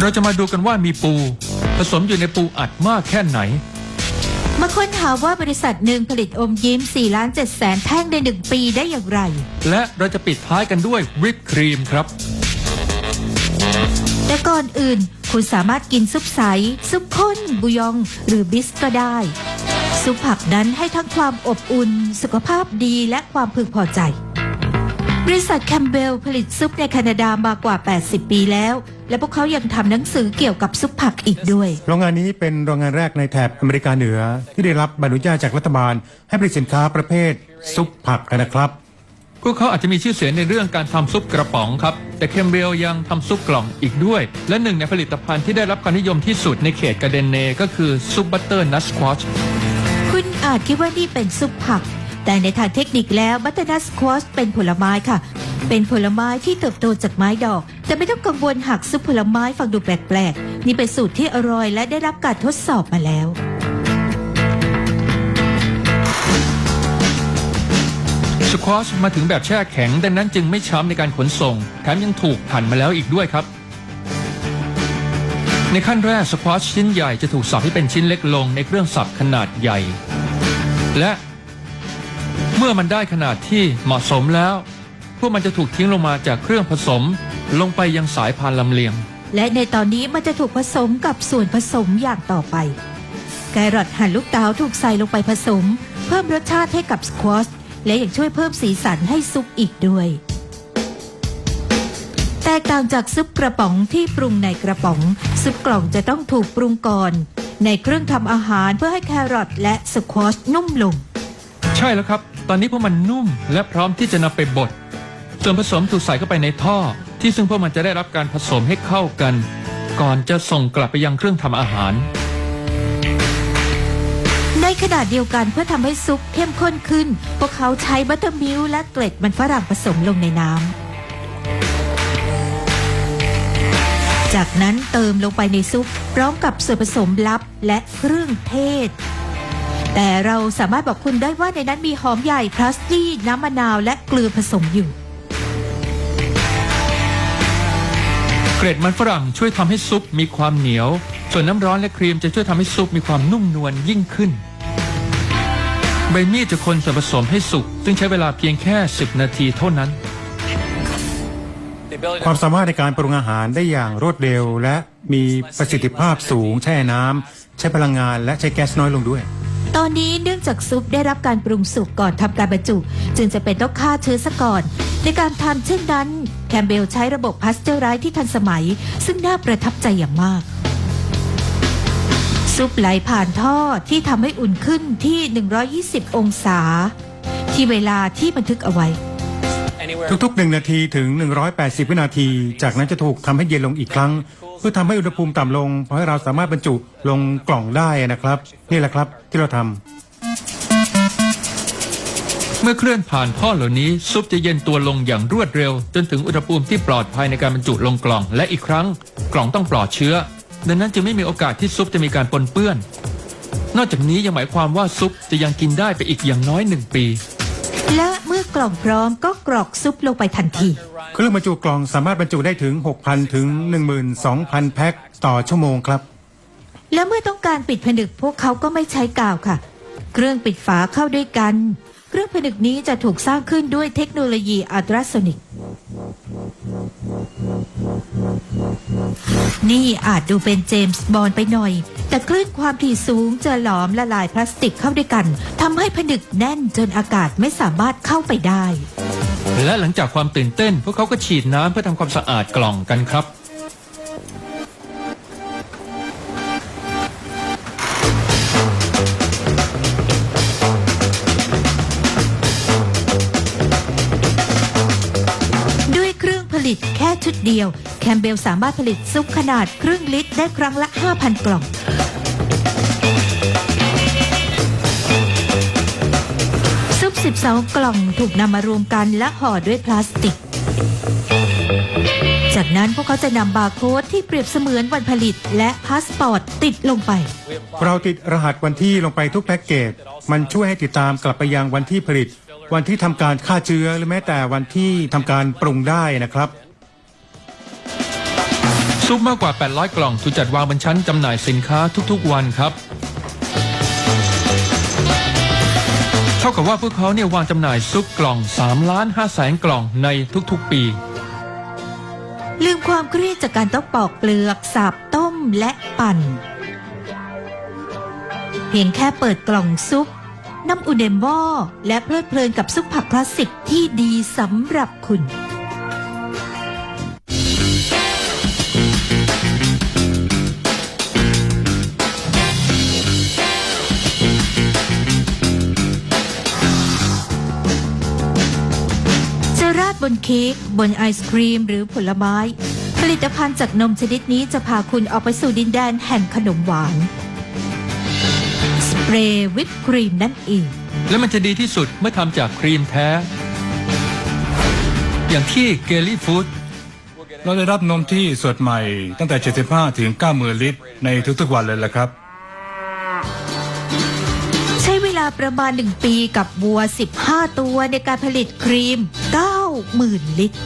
เราจะมาดูกันว่ามีปู ผสมอยู่ในปูอัดมากแค่ไหน มาค้นหาว่าบริษัทหนึ่งผลิตอมยิ้ม4ล้าน7แสนแท่งในหนึ่งปีได้อย่างไร และเราจะปิดท้ายกันด้วยวิปครีมครับ แต่ก่อนอื่น คุณสามารถกินซุปใส ซุปข้น บุยอง หรือบิสก็ได้ ซุปผักนั้นให้ทั้งความอบอุ่น สุขภาพดีและความพึงพอใจ บริษัทแคมเบลผลิตซุปในแคนาดามากว่า 80 ปีแล้ว และพวกเขายังทำหนังสือเกี่ยวกับซุปผักอีกด้วย โรงงานนี้เป็นโรงงานแรกในแถบอเมริกาเหนือ ที่ได้รับใบอนุญาตจากรัฐบาล ให้ผลิตสินค้าประเภทซุปผักนะครับ พวกเขาอาจจะมีชื่อเสียงในเรื่องการทำซุปกระป๋องครับ แต่เคมเบลยังทำซุปกล่องอีกด้วย และหนึ่งในผลิตภัณฑ์ที่ได้รับความนิยมที่สุดในเขตกาเดนเนก็คือซุปบัตเตอร์นัสควอชคุณอาจคิดว่านี่เป็นซุปผัก แต่ในทางเทคนิคแล้วบัตเตอร์นัสควอชเป็นผลไม้ค่ะ เป็นผลไม้ที่เติบโตจากไม้ดอก แต่ไม่ต้องกังวลหากซุปผลไม้ฟังดูแปลกๆ นี่เป็นสูตรที่อร่อยและได้รับการทดสอบมาแล้วสควอชมาถึงแบบแช่แข็ง ดังนั้นจึงไม่ช้ำในการขนส่ง แถมยังถูกหั่นมาแล้วอีกด้วยครับ ในขั้นแรกสควอชชิ้นใหญ่จะถูกสับให้เป็นชิ้นเล็กลงในเครื่องสับขนาดใหญ่ และ เมื่อมันได้ขนาดที่เหมาะสมแล้ว พวกมันจะถูกทิ้งลงมาจากเครื่องผสม ลงไปยังสายพานลำเลียง และในตอนนี้มันจะถูกผสมกับส่วนผสมอย่างต่อไป แครอทหั่นลูกเต๋าถูกใส่ลงไปผสม เพิ่มรสชาติให้กับสควอชและยังช่วยเพิ่มสีสันให้ซุปอีกด้วย แตกต่างจากซุปกระป๋องที่ปรุงในกระป๋อง ซุปกล่องจะต้องถูกปรุงก่อน ในเครื่องทำอาหารเพื่อให้แครอทและสควอชนุ่มลง ใช่แล้วครับ ตอนนี้พวกมันนุ่มและพร้อมที่จะนำไปบด ส่วนผสมถูกใส่เข้าไปในท่อ ที่ซึ่งพวกมันจะได้รับการผสมให้เข้ากัน ก่อนจะส่งกลับไปยังเครื่องทำอาหาร ในขณะเดียวกันเพื่อทำให้ซุปเข้มข้นขึ้น พวกเขาใช้บัตเตอร์มิลค์และเกล็ดมันฝรั่งผสมลงในน้ำจากนั้นเติมลงไปในซุปพร้อมกับส่วนผสมลับและเครื่องเทศ แต่เราสามารถบอกคุณได้ว่าในนั้นมีหอมใหญ่พลาสตี้น้ำมะนาวและเกลือผสมอยู่ เกล็ดมันฝรั่งช่วยทำให้ซุปมีความเหนียว ส่วนน้ำร้อนและครีมจะช่วยทำให้ซุปมีความนุ่มนวลยิ่งขึ้น ใบมีดจะคนส่วนผสมให้สุก ซึ่งใช้เวลาเพียงแค่ 10 นาทีเท่านั้น ความสามารถในการปรุงอาหารได้อย่างรวดเร็วและมีประสิทธิภาพสูงแช่น้ำใช้พลังงานและใช้แก๊สน้อยลงด้วยต อนนี้เนื่องจากซุปได้รับการปรุงสุกก่อนทำการบรรจุ จึงจะเป็นต้องฆ่าเชื้อซะก่อน ในการทำเช่นนั้น แคมเบลใช้ระบบพาสเจอร์ไรที่ทันสมัย ซึ่งน่าประทับใจอย่างมาก ซุปไหลผ่านท่อที่ทำให้อุ่นขึ้นที่ 120 องศา ที่เวลาที่บันทึกเอาไว้ ทุกๆ 1 นาทีถึง 180 วินาที จากนั้นจะถูกทำให้เย็นลงอีกครั้ง เพื่อทำให้อุณหภูมิต่ำลงเพราะให้เราสามารถบรรจุลงกล่องได้นะครับ นี่แหละครับที่เราทำเมื่อเคลื่อนผ่านท่อเหล่านี้ซุปจะเย็นตัวลงอย่างรวดเร็ว จนถึงอุณหภูมิที่ปลอดภัยในการบรรจุลงกล่อง และอีกครั้งกล่องต้องปลอดเชื้อ ดังนั้นจึงไม่มีโอกาสที่ซุปจะมีการปนเปื้อน นอกจากนี้ยังหมายความว่าซุปจะยังกินได้ไปอีกอย่างน้อยหนึ่งปี และเมื่อกล่องพร้อมก็กรอกซุปลงไปทันที เครื่องบรรจุกล่องสามารถบรรจุได้ถึง 6,000 ถึง 12,000 แพ็คต่อชั่วโมงครับ และเมื่อต้องการปิดผนึกพวกเขาก็ไม่ใช้กาวค่ะ เครื่องปิดฝาเข้าด้วยกัน เครื่องผนึกนี้จะถูกสร้างขึ้นด้วยเทคโนโลยีอัลตราโซนิก นี่อาจดูเป็นเจมส์บอนด์ไปหน่อย แต่คลื่นความถี่สูงจะหลอมละลายพลาสติกเข้าด้วยกันทำให้ผนึกแน่นจนอากาศไม่สามารถเข้าไปได้ และหลังจากความตื่นเต้น พวกเขาก็ฉีดน้ำเพื่อทำความสะอาดกล่องกันครับ ด้วยเครื่องผลิตแค่ชุดเดียว แคมเบลสามารถผลิตซุปขนาดครึ่งลิตรได้ครั้งละ 5,000 กล่อง 12 กล่องถูกนำมารวมกันและห่อด้วยพลาสติก จากนั้นพวกเขาจะนำบาร์โค้ดที่เปรียบเสมือนวันผลิตและพาสปอร์ตติดลงไป เราติดรหัสวันที่ลงไปทุกแพ็กเกจ มันช่วยให้ติดตามกลับไปยังวันที่ผลิต วันที่ทำการฆ่าเชื้อหรือแม้แต่วันที่ทำการปรุงได้นะครับซซุปมากกว่า 800 กล่องถูกจัดวางบนชั้นจำหน่ายสินค้าทุกๆ วันครับ เท่ากับว่าพวกเขาเนี่ยวางจำหน่ายซุปกล่อง3ล้าน5แสนกล่องในทุกๆปี ลืมความเครียดจากการต้องปอกเปลือกสับต้มและปั่น เพียงแค่เปิดกล่องซุปน้ำอุ่นในหม้อและเพลิดเพลินกับซุปผักคลาสสิกที่ดีสำหรับคุณ บนเค้กบนไอศครีมหรือผลไม้ ผลิตภัณฑ์จากนมชนิดนี้จะพาคุณออกไปสู่ดินแดนแห่งขนมหวาน สเปรย์วิปครีมนั่นเอง และมันจะดีที่สุดเมื่อทำจากครีมแท้ อย่างที่เกลี่ฟู้ดเราได้รับนมที่สดใหม่ตั้งแต่ 75 ถึง 90,000 ลิตร ในทุกๆวันเลยละครับ ใช้เวลาประมาณ 1 ปีกับวัว 15 ตัวในการผลิตครีม 90,000 ลิตร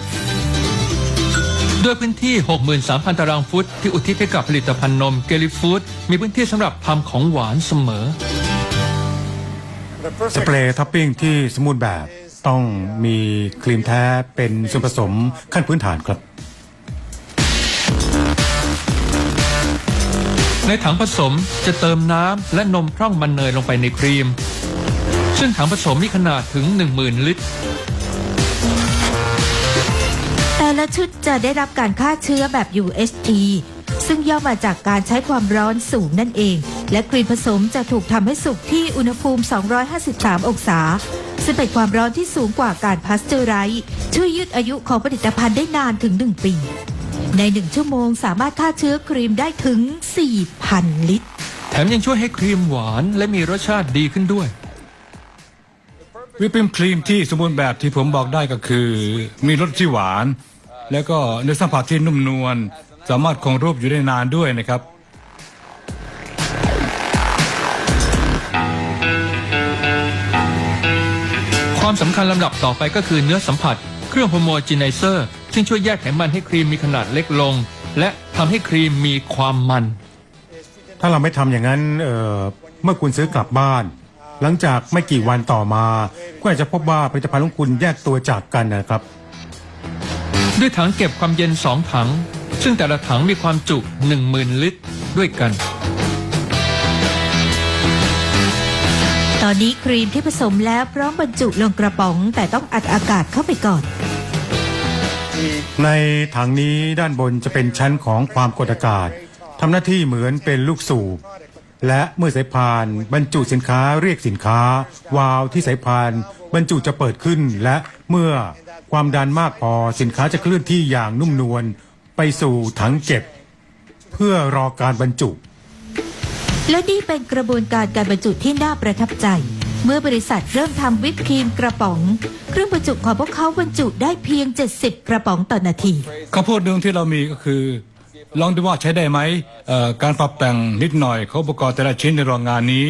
ด้วยพื้นที่ 63,000 ตารางฟุต ที่อุทิศให้กับผลิตภัณฑ์นมเกลี่ฟู้ดมีพื้นที่สำหรับทำของหวานเสมอ สเปรย์ท็อปปิ้งที่สมบูรณ์แบบต้องมีครีมแท้เป็นส่วนผสมขั้นพื้นฐานครับ ในถังผสมจะเติมน้ำและนมพร่องมันเนยลงไปในครีม ซึ่งถังผสมมีขนาดถึง 10,000 ลิตร แต่ละชุดจะได้รับการฆ่าเชื้อแบบ USG ซึ่งย่อมาจากการใช้ความร้อนสูงนั่นเอง และครีมผสมจะถูกทำให้สุกที่อุณหภูมิ 253 องศา ซึ่งเป็นความร้อนที่สูงกว่าการพาสเจอร์ไรส์ช่วยยืดอายุของผลิตภัณฑ์ได้นานถึง 1 ปี ใน 1 ชั่วโมงสามารถฆ่าเชื้อครีมได้ถึง 4,000 ลิตร แถมยังช่วยให้ครีมหวานและมีรสชาติดีขึ้นด้วย วิปปิ้งครีมที่สมบูรณ์แบบที่ผมบอกได้ก็คือ มีรสที่หวาน แล้วก็เนื้อสัมผัสที่นุ่มนวลสามารถคงรูปอยู่ได้นานด้วยนะครับ ความสำคัญลำดับต่อไปก็คือเนื้อสัมผัส เครื่องโฮโมจีไนเซอร์ซึ่งช่วยแยกไขมันให้ครีมมีขนาดเล็กลง และทำให้ครีมมีความมัน ถ้าเราไม่ทำอย่างนั้นเอ่อเมื่อคุณซื้อกลับบ้าน หลังจากไม่กี่วันต่อมา ก็อาจจะพบว่าผลิตภัณฑ์ของคุณแยกตัวจากกันนะครับ ด้วยถังเก็บความเย็นสองถัง ซึ่งแต่ละถังมีความจุ 10,000 ลิตรด้วยกัน ตอนนี้ครีมที่ผสมแล้วพร้อมบรรจุลงกระป๋องแต่ต้องอัดอากาศเข้าไปก่อน ในถังนี้ด้านบนจะเป็นชั้นของความกดอากาศทำหน้าที่เหมือนเป็นลูกสูบและเมื่อสายพานบรรจุสินค้าเรียกสินค้า วาล์วที่สายพาน บรรจุจะเปิดขึ้นและเมื่อความดันมากพอสินค้าจะเคลื่อนที่อย่างนุ่มนวลไปสู่ถังเก็บ เพื่อรอการบรรจุ และนี่เป็นกระบวนการการบรรจุที่น่าประทับใจ เมื่อบริษัทเริ่มทำวิปครีมกระป๋อง เครื่องบรรจุของพวกเขาบรรจุได้เพียง 70 กระป๋องต่อนาทีข้าวโพดหนึ่งที่เรามีก็คือ ลองดูว่าใช้ได้ไหมเอ่อการปรับแต่งนิดหน่อยของอุปกรณ์แต่ละชิ้นในโรงงานนี้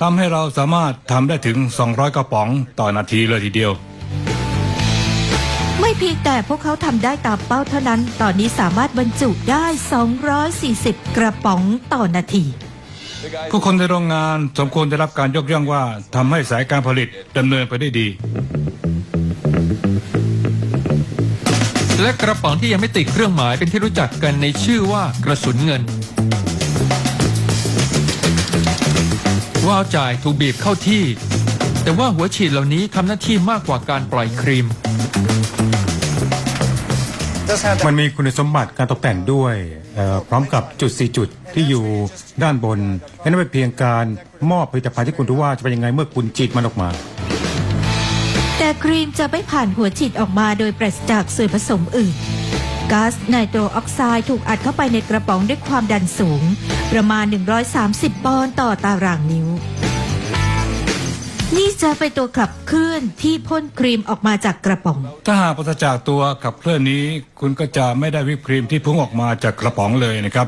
ทำให้เราสามารถทำได้ถึง 200 กระป๋องต่อนาทีเลยทีเดียว ไม่เพียงแต่พวกเขาทำได้ตามเป้าเท่านั้น ตอนนี้สามารถบรรจุได้ 240 กระป๋องต่อนาที ผู้คนในโรงงานสมควรได้รับการยกย่องว่าทำให้สายการผลิตดำเนินไปได้ดี และกระป๋องที่ยังไม่ติดเครื่องหมายเป็นที่รู้จักกันในชื่อว่ากระสุนเงิน วาล์วจ่ายถูกบีบเข้าที่ แต่ว่าหัวฉีดเหล่านี้ทำหน้าที่มากกว่าการปล่อยครีม มันมีคุณสมบัติการตกแต่งด้วยเอ่อพร้อมกับจุดสี่จุดที่อยู่ด้านบนและนั่นเป็นเพียงการมอบผลิตภัณฑ์ที่คุณรู้ว่าจะเป็นยังไงเมื่อคุณจีดมันออกมา แต่ครีมจะไม่ผ่านหัวฉีดออกมาโดยปราศจากส่วนผสมอื่น ก๊าซไนโตรออกไซด์ถูกอัดเข้าไปในกระป๋องด้วยความดันสูง ประมาณ 130 ปอนด์ต่อตารางนิ้ว นี่จะเป็นตัวขับเคลื่อนที่พ่นครีมออกมาจากกระป๋อง ถ้าหากปราศจากตัวขับเคลื่อนนี้ คุณก็จะไม่ได้วิปครีมที่พุ่งออกมาจากกระป๋องเลยนะครับ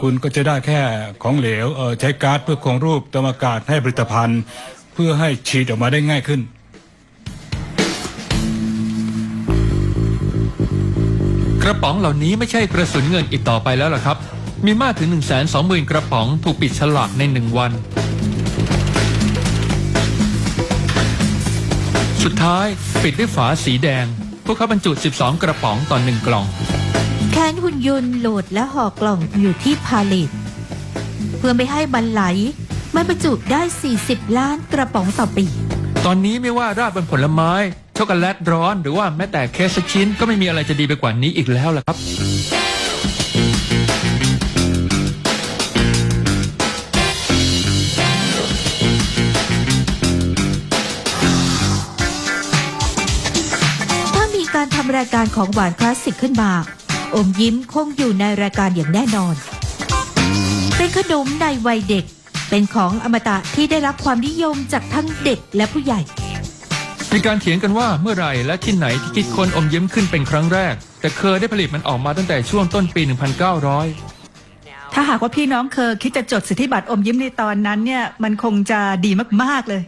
คุณก็จะได้แค่ของเหลวเออใช้ก๊าซเพื่อคงรูปติมอากาศให้ผลิตภัณฑ์ เพื่อให้ฉีดออกมาได้ง่ายขึ้น ระระป๋องเหล่านี้ไม่ใช่กระสุนเงินอีกต่อไปแล้วล่ะครับ มีมากถึง 1 2 0 0 0 0 กระป๋องถูกปิดฉลากในหนึ่งวัน สุดท้ายปิดด้วยฝาสีแดง พวกเขาบรรจุ 12 กระป๋องต่อหนึ่งกล่อง แคนหุ่นยนต์โหลดและห่อกล่องอยู่ที่พาเลตเพื่อไม่ให้มันไหล มันบรรจุได้ 40 ล้านกระป๋องต่อปี ตอนนี้ไม่ว่าราดบนผลไม้ ช็อกโกแลตร้อน หรือว่าแม้แต่เค้กสักชิ้นก็ไม่มีอะไรจะดีไปกว่านี้อีกแล้วล่ะครับ ถ้ามีการทำรายการของหวานคลาสสิกขึ้นมา อมยิ้มคงอยู่ในรายการอย่างแน่นอน เป็นขนมในวัยเด็ก เป็นของอมตะที่ได้รับความนิยมจากทั้งเด็กและผู้ใหญ่ มีการเถียงกันว่าเมื่อไหร่และที่ไหนที่คิดค้นอมยิ้มขึ้นเป็นครั้งแรก แต่เคยได้ผลิตมันออกมาตั้งแต่ช่วงต้นปี 1900 ถ้าหากว่าพี่น้องเคยคิดจะจดสิทธิบัตรอมยิ้มในตอนนั้นเนี่ยมันคงจะดีมากๆเลย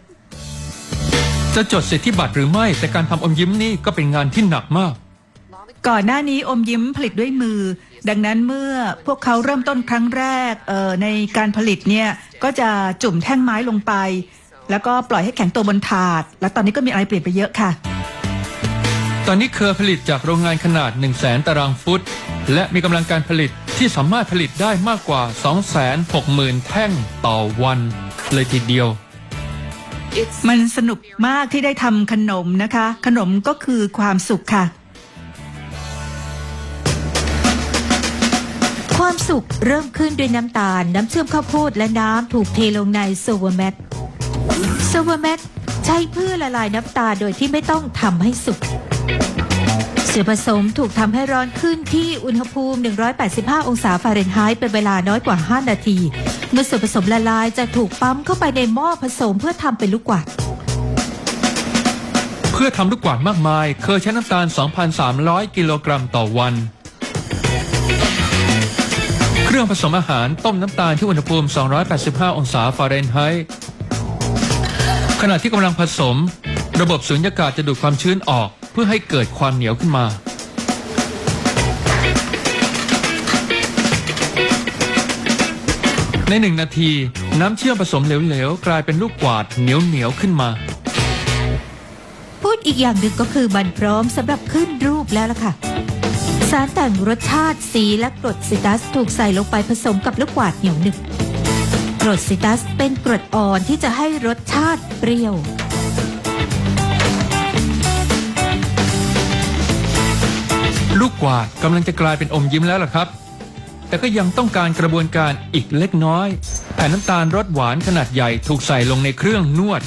จะจดสิทธิบัตรหรือไม่ แต่การทำอมยิ้มนี่ก็เป็นงานที่หนักมาก ก่อนหน้านี้อมยิ้มผลิตด้วยมือ ดังนั้นเมื่อพวกเขาเริ่มต้นครั้งแรกเอ่อในการผลิตเนี่ยก็จะจุ่มแท่งไม้ลงไป แล้วก็ปล่อยให้แข็งตัวบนถาด แล้วตอนนี้ก็มีอะไรเปลี่ยนไปเยอะค่ะ ตอนนี้เคอผลิตจากโรงงานขนาด 1 0 0 0 0แตารางฟุต และมีกำลังการผลิตที่สามารถผลิตได้มากกว่า 260,000 แท่งต่อวัน เลยทีเดียวมันสนุกมากที่ได้ทำขนมนะคะ ขนมก็คือความสุขค่ะ ความสุขเริ่มขึ้นด้วยน้ำตาล น้ำเชื่อมข้าวโพดและน้ำถูกเทลงในโซเวอร์แมตโซเวอร์แมตใช้เพื่อละลายน้ำตาโดยที่ไม่ต้องทำให้สุกส่วนผสมถูกทำให้ร้อนขึ้นที่อุณหภูมิ 185 องศาฟาเรนไฮต์เป็นเวลาน้อยกว่า 5 นาที เมื่อส่วนผสมละลายจะถูกปั๊มเข้าไปในหม้อผสมเพื่อทำเป็นลูกกวาดเพื่อทำลูกกวาดมากมาย เคยใช้น้ำตาล 2,300 กิโลกรัมต่อวัน เครื่องผสมอาหารต้มน้ำตาลที่อุณหภูมิ 285 องศาฟาเรนไฮต์ ขณะที่กำลังผสม ระบบสุญญากาศจะดูดความชื้นออกเพื่อให้เกิดความเหนียวขึ้นมา ในหนึ่งนาที น้ำเชื่อมผสมเหลวๆ กลายเป็นลูกกวาดเหนียวๆขึ้นมาพูดอีกอย่างหนึ่งก็คือมันพร้อมสำหรับขึ้นรูปแล้วล่ะค่ะ สารแต่งรสชาติสีและกรดซิตรัสถูกใส่ลงไปผสมกับลูกกวาดเหนียวหนึบ กรดซิตรัสเป็นกรดอ่อนที่จะให้รสชาติเปรี้ยว ลูกกวาดกำลังจะกลายเป็นอมยิ้มแล้วล่ะครับ แต่ก็ยังต้องการกระบวนการอีกเล็กน้อย แผ่นน้ำตาลรสหวานขนาดใหญ่ถูกใส่ลงในเครื่องนวด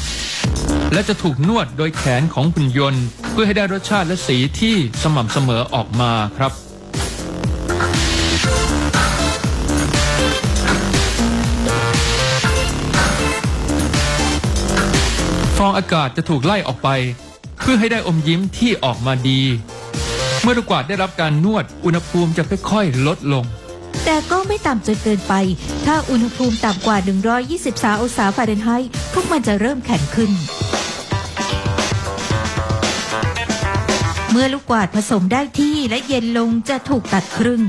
และจะถูกนวดโดยแขนของหุ่นยนต์ เพื่อให้ได้รสชาติและสีที่สม่ำเสมอออกมาครับ ฟองอากาศจะถูกไล่ออกไป เพื่อให้ได้อมยิ้มที่ออกมาดี เมื่อลูกกวาดได้รับการนวดอุณหภูมิจะค่อยๆลดลง แต่ก็ไม่ต่ำจนเกินไป ถ้าอุณหภูมิต่ำกว่า 123องศาฟาเรนไฮต์พวกมันจะเริ่มแข็งขึ้น เมื่อลูกกวาดผสมได้ที่และเย็นลงจะถูกตัดครึ่ง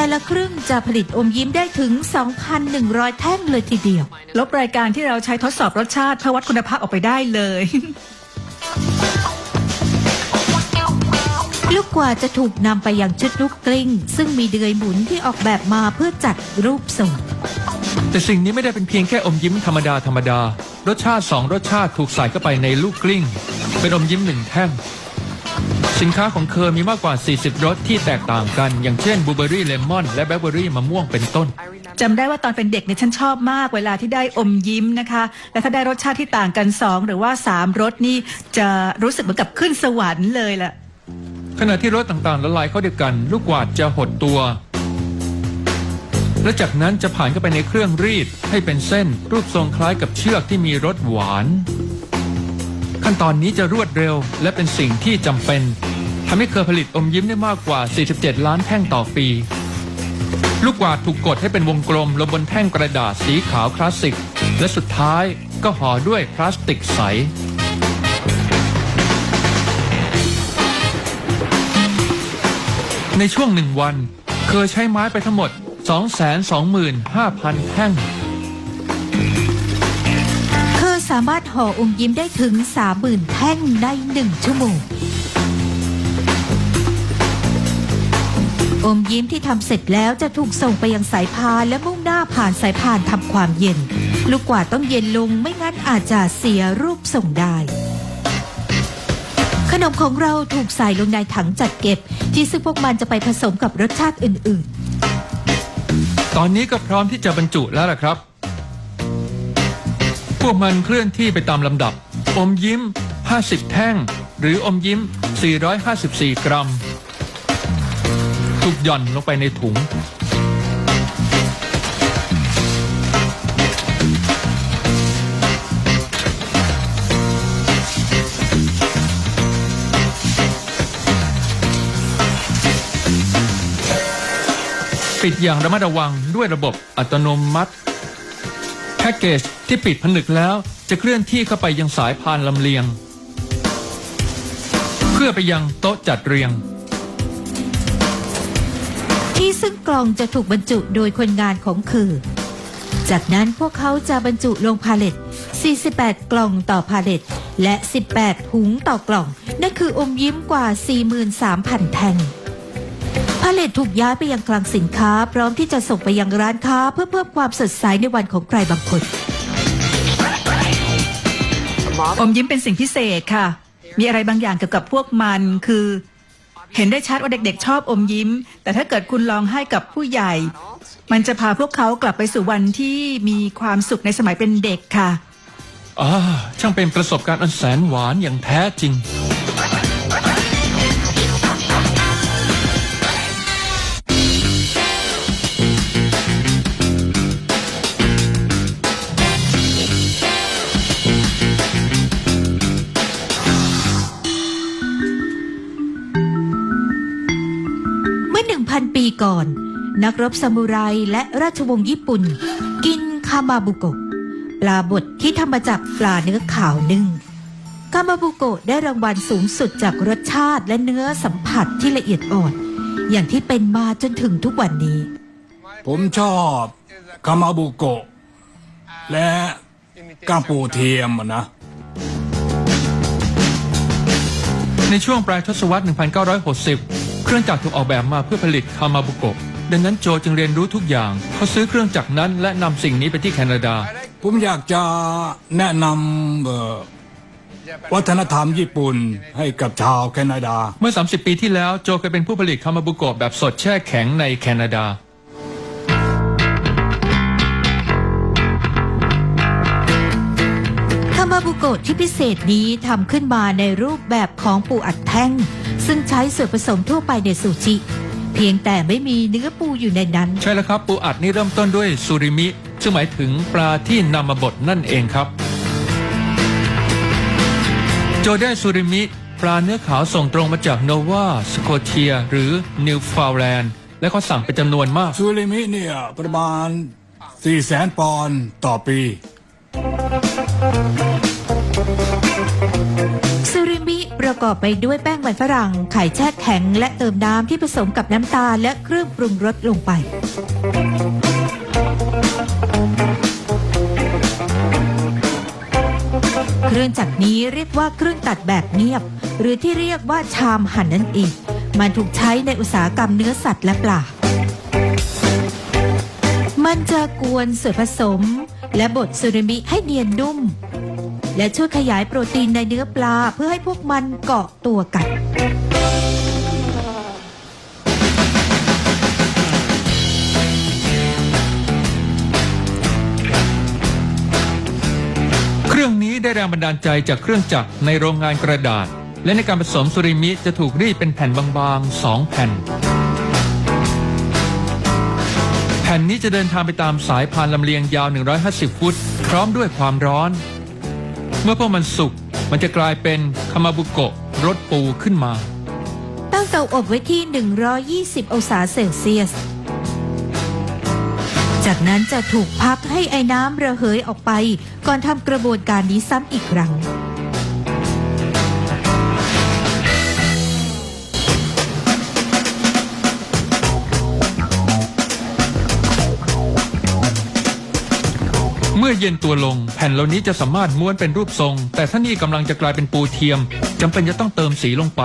แต่ละครึ่งจะผลิตอมยิ้มได้ถึง 2,100 แท่งเลยทีเดียว ลบรายการที่เราใช้ทดสอบรสชาติเพื่อวัดคุณภาพออกไปได้เลย ลูกกวาดจะถูกนำไปยังชุดลูกกลิ้ง ซึ่งมีเดือยหมุนที่ออกแบบมาเพื่อจัดรูปทรงแต่สิ่งนี้ไม่ได้เป็นเพียงแค่อมยิ้มธรรมดาธรรมดารสชาติสองรสชาติถูกใส่เข้าไปในลูกกลิ้ง เป็นอมยิ้มหนึ่งแท่ง สินค้าของเคอมีมากกว่า 40 รสที่แตกต่างกัน อย่างเช่นบลูเบอรี่เลมอนและแบล็คเบอรี่มะม่วงเป็นต้น จำได้ว่าตอนเป็นเด็กเนี่ยฉันชอบมากเวลาที่ได้อมยิ้มนะคะ และถ้าได้รสชาติที่ต่างกันสองหรือว่าสามรสนี่จะรู้สึกเหมือนกับขึ้นสวรรค์เลยล่ะ ขณะที่รสต่างๆละลายเข้าด้วยกัน ลูกกวาดจะหดตัว และจากนั้นจะผ่านเข้าไปในเครื่องรีดให้เป็นเส้นรูปทรงคล้ายกับเชือกที่มีรสหวาน ขั้นตอนนี้จะรวดเร็วและเป็นสิ่งที่จำเป็นทำให้เคอผลิตอมยิ้มได้มากกว่า 47 ล้านแท่งต่อปี ลูกกวาดถูกกดให้เป็นวงกลมลงบนแท่งกระดาษสีขาวคลาสสิก และสุดท้ายก็ห่อด้วยพลาสติกใสในช่วงหนึ่งวัน เคยใช้ไม้ไปทั้งหมด 225,000 แท่ง สามารถห่ออมยิ้มได้ถึง 30,000 แท่งในหนึ่งชั่วโมง อมยิ้มที่ทำเสร็จแล้วจะถูกส่งไปยังสายพานและมุ่งหน้าผ่านสายพานทำความเย็น ลูกกวาดต้องเย็นลงไม่งั้นอาจจะเสียรูปส่งได้ขนมของเราถูกใส่ลงในถังจัดเก็บ ที่ซึ่งพวกมันจะไปผสมกับรสชาติอื่น ๆ ตอนนี้ก็พร้อมที่จะบรรจุแล้วล่ะครับ พวกมันเคลื่อนที่ไปตามลำดับ อมยิ้ม 50 แท่ง หรืออมยิ้ม 454 กรัม ถูกหย่อนลงไปในถุง ปิดอย่างระมัดระวังด้วยระบบอัตโนมัติ พ็กเกจที่ปิดผนึกแล้วจะเคลื่อนที่เข้าไปยังสายพานลำเลียง เพื่อไปยังโต๊ะจัดเรียง ที่ซึ่งกล่องจะถูกบรรจุโดยคนงานของคือ จากนั้นพวกเขาจะบรรจุลงพาเลต48 กล่องต่อพาเลตและ 18 ถุงต่อกล่อง นั่นคืออมยิ้มกว่า 43,000 แท่ง เลตถูกย้ายไปยังคลังสินค้า พร้อมที่จะส่งไปยังร้านค้าเพื่อเพิ่มความสดใสในวันของใครบางคน อมยิ้มเป็นสิ่งพิเศษค่ะ มีอะไรบางอย่างเกี่ยวกับพวกมันคือ เห็นได้ชัดว่าเด็กๆ ชอบอมยิ้ม แต่ถ้าเกิดคุณลองให้กับผู้ใหญ่ มันจะพาพวกเขากลับไปสู่วันที่มีความสุขในสมัยเป็นเด็กค่ะ อ่าช่างเป็นประสบการณ์อันแสนหวานอย่างแท้จริง ก่อน นักรบซามูไรและราชวงศ์ญี่ปุ่น กินคามาบุโกะปลาบดที่ทำมาจากปลาเนื้อขาวนึ่งคามาบุโกะได้รางวัลสูงสุดจากรสชาติและเนื้อสัมผัสที่ละเอียดอ่อน อย่างที่เป็นมาจนถึงทุกวันนี้ ผมชอบคามาบุโกะและก้างปูเทียมอะนะ ในช่วงปลายทศวรรษ 1960 เครื่องจักรถูกออกแบบมาเพื่อผลิตคามาบุโกะดังนั้นโจจึงเรียนรู้ทุกอย่าง เขาซื้อเครื่องจักรนั้นและนำสิ่งนี้ไปที่แคนาดา ผมอยากจะแนะนำเอ่อวัฒนธรรมญี่ปุ่นให้กับชาวแคนาดา เมื่อ 30 ปีที่แล้วโจเคยเป็นผู้ผลิตคามาบุโกะแบบสดแช่แข็งในแคนาดา คามาบุโกะที่พิเศษนี้ทำขึ้นมาในรูปแบบของปูอัดแท่ง ซึ่งใช้ส่วนผสมทั่วไปในซูชิ เพียงแต่ไม่มีเนื้อปูอยู่ในนั้น ใช่แล้วครับ ปูอัดนี่เริ่มต้นด้วยซูริมิซึ่งหมายถึงปลาที่นำมาบดนั่นเองครับ โจได้ซูริมิปลาเนื้อขาวส่งตรงมาจากโนวาสโคเทีย หรือนิวฟาวแลนด์และเขาสั่งเป็นจำนวนมาก ซูริมิเนี่ยประมาณ4แสนปอนด์ต่อปี กอบไปด้วยแป้งมันฝรั่ง ไข่แช่แข็ง และเติมน้ำที่ผสมกับน้ำตาลและเครื่องปรุงรสลงไป เครื่องจักรนี้เรียกว่าเครื่องตัดแบบเงียบ หรือที่เรียกว่าชามหั่นนั่นเอง มันถูกใช้ในอุตสาหกรรมเนื้อสัตว์และปลา มันจะกวนส่วนผสม และบดซูริมิให้เนียนนุ่ม และช่วยขยายโปรตีนในเนื้อปลาเพื่อให้พวกมันเกาะตัวกัน เครื่องนี้ได้แรงบันดาลใจจากเครื่องจักรในโรงงานกระดาษ และในการผสมซูริมิจะถูกรีดเป็นแผ่นบางๆ2แผ่น แผ่นนี้จะเดินทางไปตามสายพานลำเลียงยาว 150 ฟุต พร้อมด้วยความร้อน เมื่อพวกมันสุกมันจะกลายเป็นคามาบุโกะรสปูขึ้นมา ตั้งเตาอบไว้ที่ 120 องศาเซลเซียส จากนั้นจะถูกพักให้ไอ้น้ำระเหยออกไป ก่อนทำกระบวนการนี้ซ้ำอีกครั้ง มื่อเย็นตัวลง แผ่นเหล่านี้จะสามารถม้วนเป็นรูปทรง แต่ถ้านี่กำลังจะกลายเป็นปูเทียมจำเป็นจะต้องเติมสีลงไป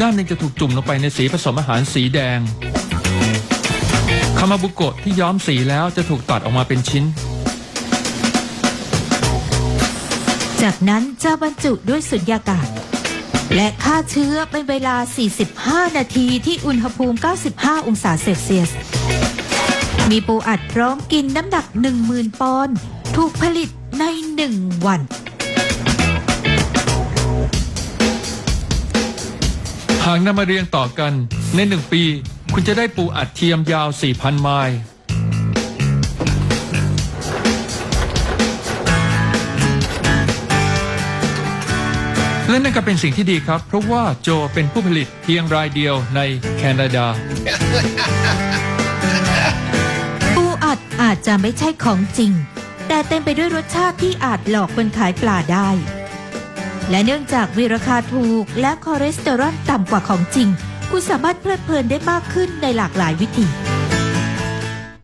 ด้านหนึ่งจะถูกจุ่มลงไปในสีผสมอาหารสีแดงคามาบุโกะที่ย้อมสีแล้วจะถูกตัดออกมาเป็นชิ้น จากนั้นจะบรรจุด้วยสุญญากาศ และฆ่าเชื้อเป็นเวลา 45 นาทีที่อุณหภูมิ 95 องศาเซลเซียส มีปูอัดพร้อมกินน้ำหนัก 10,000 ปอนด์ ถูกผลิตใน1วัน หากนำมาเรียงต่อกันในหนึ่งปี คุณจะได้ปูอัดเทียมยาว 4,000 ไมล์และนั่นก็เป็นสิ่งที่ดีครับ เพราะว่าโจเป็นผู้ผลิตเพียงรายเดียวในแคนาดา ปูอัดอาจจะไม่ใช่ของจริง แต่เต็มไปด้วยรสชาติที่อาจหลอกคนขายปลาได้ และเนื่องจากมีราคาถูกและคอเลสเตอรอลต่ำกว่าของจริง คุณสามารถเพลิดเพลินได้มากขึ้นในหลากหลายวิธี